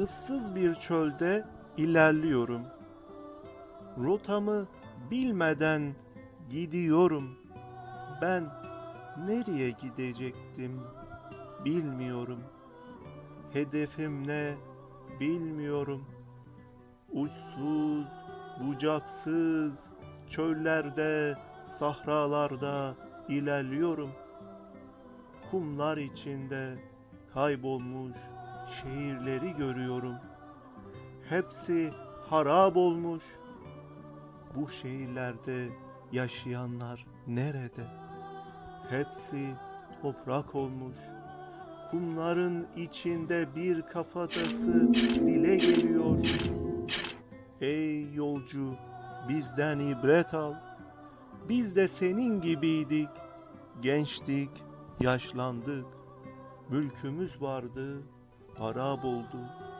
ıssız bir çölde ilerliyorum. Rotamı bilmeden gidiyorum. Ben nereye gidecektim bilmiyorum. Hedefim ne bilmiyorum. Uçsuz, bucaksız çöllerde, sahralarda ilerliyorum. Kumlar içinde kaybolmuş şehirleri görüyorum. Hepsi harap olmuş. Bu şehirlerde yaşayanlar nerede? Hepsi toprak olmuş. Kumların içinde bir kafatası dile geliyor. Ey yolcu, bizden ibret al. Biz de senin gibiydik. Gençtik, yaşlandık. Mülkümüz vardı, harap oldu.